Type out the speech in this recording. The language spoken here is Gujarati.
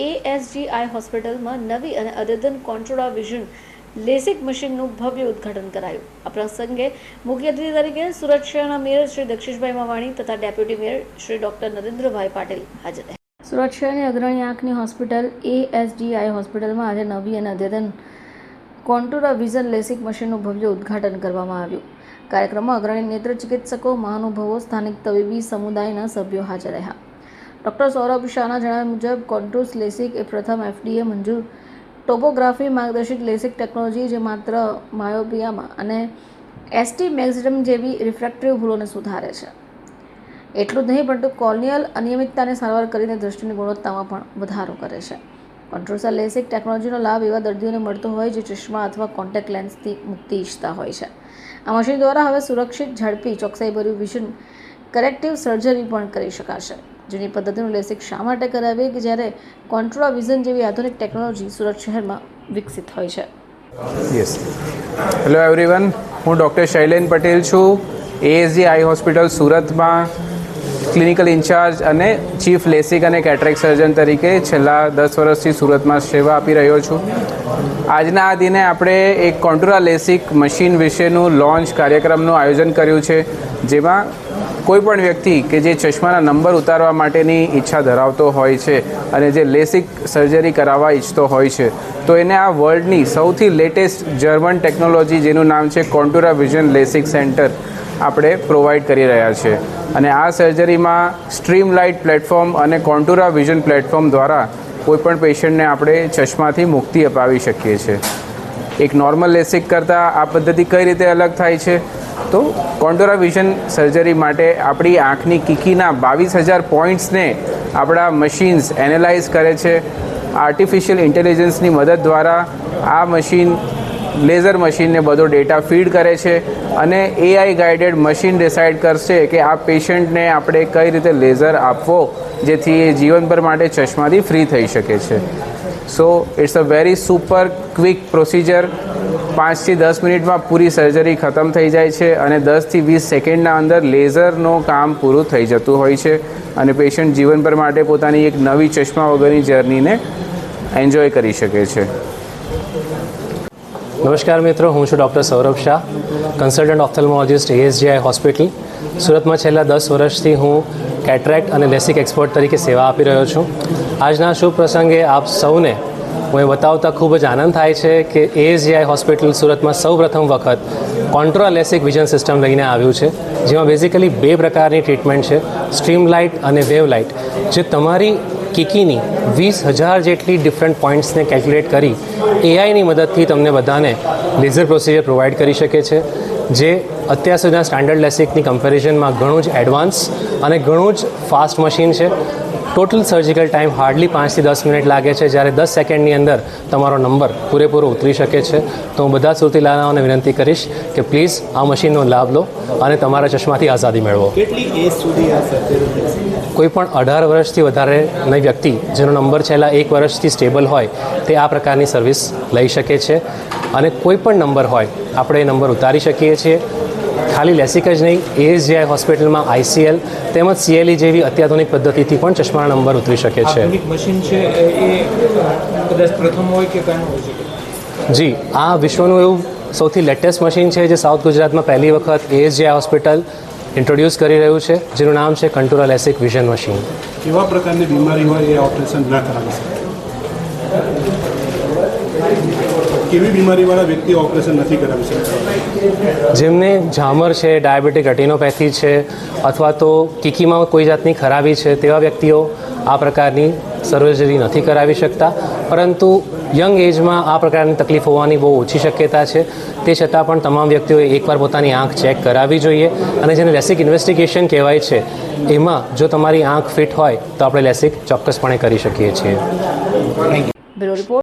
એએસજીઆઈ હોસ્પિટલમાં નવી અને અદ્યતન કોન્ટ્રોડા વિઝન લેસિક મશીનનું ભવ્ય ઉદ્ઘાટન કરાયું. આ પ્રસંગે મુખ્ય અતિથિ તરીકે સુરત શહેરના મેયર શ્રી દક્ષિશભાઈ મવાણી તથા deputy mayor Shri doctor Narendrabhai Patil હાજર રહ્યા. સુરત શહેરની અગ્રણી આંખની હોસ્પિટલ એએસડીઆઈ હોસ્પિટલમાં આજે નવી અને અદ્યતન કોન્ટુરા વિઝન લેસિક મશીનનું ભવ્ય ઉદ્ઘાટન કરવામાં આવ્યું. કાર્યક્રમમાં અગ્રણી નેત્ર ચિકિત્સકો, મહાનુભવો, સ્થાનિક તબીબી સમુદાયના સભ્યો હાજર રહ્યા. ડૉક્ટર સૌરભ શાહના જણાવ્યા મુજબ, કોન્ટ્રોસ લેસિક એ પ્રથમ એફડીએ મંજૂર. ટોપોગ્રાફી માર્ગદર્શિત લેસિક ટેકનોલોજી જે માત્ર માયોપિયામાં અને એસટી મેક્સિડમ જેવી રિફ્રેક્ટિવ ભૂલોને સુધારે છે. એટલું જ નહીં, પરંતુ કોર્નિયલ અનિયમિતતાને સારવાર કરીને દ્રષ્ટિની ગુણવત્તામાં પણ વધારો કરે છે. કોન્ટ્રોસા લેસિક ટેકનોલોજીનો લાભ એવા દર્દીઓને મળતો હોય જે ચશ્મા અથવા કોન્ટેક્ટ લેન્સથી મુક્તિ ઈચ્છતા હોય છે. આ મશીન દ્વારા હવે સુરક્ષિત, ઝડપી, ચોકસાઈભર્યું વિઝન કરેક્ટિવ સર્જરી પણ કરી શકાશે. જૂની પદ્ધતિનું લેસિક શા માટે કરાવીએ કે જ્યારે કોન્ટ્રોલા વિઝન જેવી આધુનિક ટેકનોલોજી સુરત શહેરમાં વિકસિત હોય છે. યસ હેલો એવરીવન હું ડૉક્ટર શૈલેન પટેલ છું. એએસજી આઈ હોસ્પિટલ સુરતમાં ક્લિનિકલ ઇન્ચાર્જ અને ચીફ લેસિક અને કેટરેક સર્જન તરીકે છેલ્લા દસ વર્ષથી સુરતમાં સેવા આપી રહ્યો છું. આજના આ દિને આપણે એક કોન્ટુરા લેસિક મશીન વિશેનું લોન્ચ કાર્યક્રમનું આયોજન કર્યું છે, જેમાં કોઈ પણ વ્યક્તિ કે જે ચશ્માના નંબર ઉતારવા માટેની ઈચ્છા ધરાવતો હોય છે અને જે લેસિક સર્જરી કરાવવા ઈચ્છતો હોય છે, તો એને આ વર્લ્ડની સૌથી લેટેસ્ટ જર્મન ટેકનોલોજી જેનું નામ છે કોન્ટુરા વિઝન લેસિક સેન્ટર આપણે પ્રોવાઈડ કરી રહ્યા છે. અને આ સર્જરીમાં સ્ટ્રીમ લાઇટ પ્લેટફોર્મ અને કોન્ટુરા વિઝન પ્લેટફોર્મ દ્વારા કોઈપણ પેશન્ટને આપણે ચશ્માથી મુક્તિ અપાવી શકીએ છીએ. એક નોર્મલ લેસિક કરતાં આ પદ્ધતિ કઈ રીતે અલગ થાય છે? તો કોન્ટોરા વિઝન સર્જરી માટે આપણી આંખની કીકીના બાવીસ હજાર પોઈન્ટ્સને આપણા મશીન્સ એનાલાઇઝ કરે છે. આર્ટિફિશિયલ ઇન્ટેલિજન્સની મદદ દ્વારા આ મશીન, લેઝર મશીનને બધો ડેટા ફીડ કરે છે અને એઆઈ ગાઈડેડ મશીન ડિસાઇડ કરશે કે આ પેશન્ટને આપણે કઈ રીતે લેઝર આપવો. જેથી એ જીવનભર માટે ચશ્માથી ફ્રી થઈ શકે છે. So it's a very super quick procedure પાંચથી દસ મિનિટમાં પૂરી સર્જરી ખતમ થઈ જાય છે અને દસથી વીસ સેકન્ડના અંદર લેઝરનું કામ પૂરું થઈ જતું હોય છે અને પેશન્ટ જીવનભર માટે પોતાની એક નવી ચશ્મા વગરની જર્નીને એન્જોય કરી શકે છે. નમસ્કાર મિત્રો, હું છું doctor Saurabh Shah consultant ophthalmologist ASGI hospital સુરતમાં છેલ્લા દસ વર્ષથી હું કેટરેક્ટ અને લેસિક એક્સપર્ટ તરીકે સેવા આપી રહ્યો છું. આજના શુભ પ્રસંગે આપ સૌને હું એ બતાવતા ખૂબ જ આનંદ થાય છે કે એએસજીઆઈ હોસ્પિટલ સુરતમાં સૌ પ્રથમ વખત કોન્ટ્રા લેસિક વિઝન સિસ્ટમ લઈને આવ્યું છે, જેમાં બેઝિકલી બે પ્રકારની ટ્રીટમેન્ટ છે સ્ટ્રીમ લાઇટ અને વેવ લાઇટ જે તમારી કિકીની વીસ હજાર જેટલી ડિફરન્ટ પોઈન્ટ્સને કેલ્ક્યુલેટ કરી એઆઈની મદદથી તમને બધાને લેઝર પ્રોસિજર પ્રોવાઈડ કરી શકે છે. જે અત્યાર સુધીના સ્ટાન્ડર્ડ લેસિકની કમ્પેરિઝનમાં ઘણું જ એડવાન્સ અને ઘણું જ ફાસ્ટ મશીન છે. ટોટલ સર્જિકલ ટાઈમ હાર્ડલી પાંચથી દસ મિનિટ લાગે છે. જ્યારે દસ સેકન્ડની અંદર તમારો નંબર પૂરેપૂરો ઉતરી શકે છે. તો હું બધા સુરતીલાઓને વિનંતી કરીશ કે પ્લીઝ આ મશીનનો લાભ લો અને તમારા ચશ્માથી આઝાદી મેળવો. કોઈ પણ અઢાર વર્ષથી વધારેની વ્યક્તિ જેનો નંબર છેલ્લા એક વર્ષથી સ્ટેબલ હોય તે આ પ્રકારની સર્વિસ લઈ શકે છે. અને કોઈ પણ નંબર હોય આપણે એ નંબર ઉતારી શકીએ છીએ. ખાલી લેસિક જ નહીં એએસજીઆઈ હોસ્પિટલમાં આઈસીએલ તેમજ સીએલઈ જેવી અત્યાધુનિક પદ્ધતિથી પણ ચશ્માના નંબર ઉતરી શકે છે. મશીન છે એ એ કદાચ પ્રથમ હોય કે હોય જી આ વિશ્વનું એવું સૌથી લેટેસ્ટ મશીન છે જે સાઉથ ગુજરાતમાં પહેલી વખત એએસજીઆઈ હોસ્પિટલ ઇન્ટ્રોડ્યુસ કરી રહ્યું છે જેનું નામ છે કંટુરા લેસિક વિઝન મશીન. કેવા પ્રકારની બીમારી હોય એ ઓપરેશન ના કરાવી શકે? કેવી બીમારીવાળા વ્યક્તિ ઓપરેશન નથી કરાવી શકતા? જેમને ઝામર છે ડાયાબિટીક રેટિનોપેથી છે અથવા તો કીકીમાં કોઈ જાતની ખરાબી છે તેવા વ્યક્તિઓ આ પ્રકારની સર્જરી નથી કરાવી શકતા. પરંતુ યંગ એજમાં આ પ્રકારની તકલીફ હોવાની બહુ ઓછી શક્યતા છે. તે છતાં પણ તમામ વ્યક્તિઓએ એકવાર પોતાની આંખ ચેક કરાવવી જોઈએ. અને જેને લેસિક ઇન્વેસ્ટિગેશન કહેવાય છે એમાં જો તમારી આંખ ફિટ હોય તો આપણે લેસિક ચોક્કસપણે કરી શકીએ છીએ. Bureau report.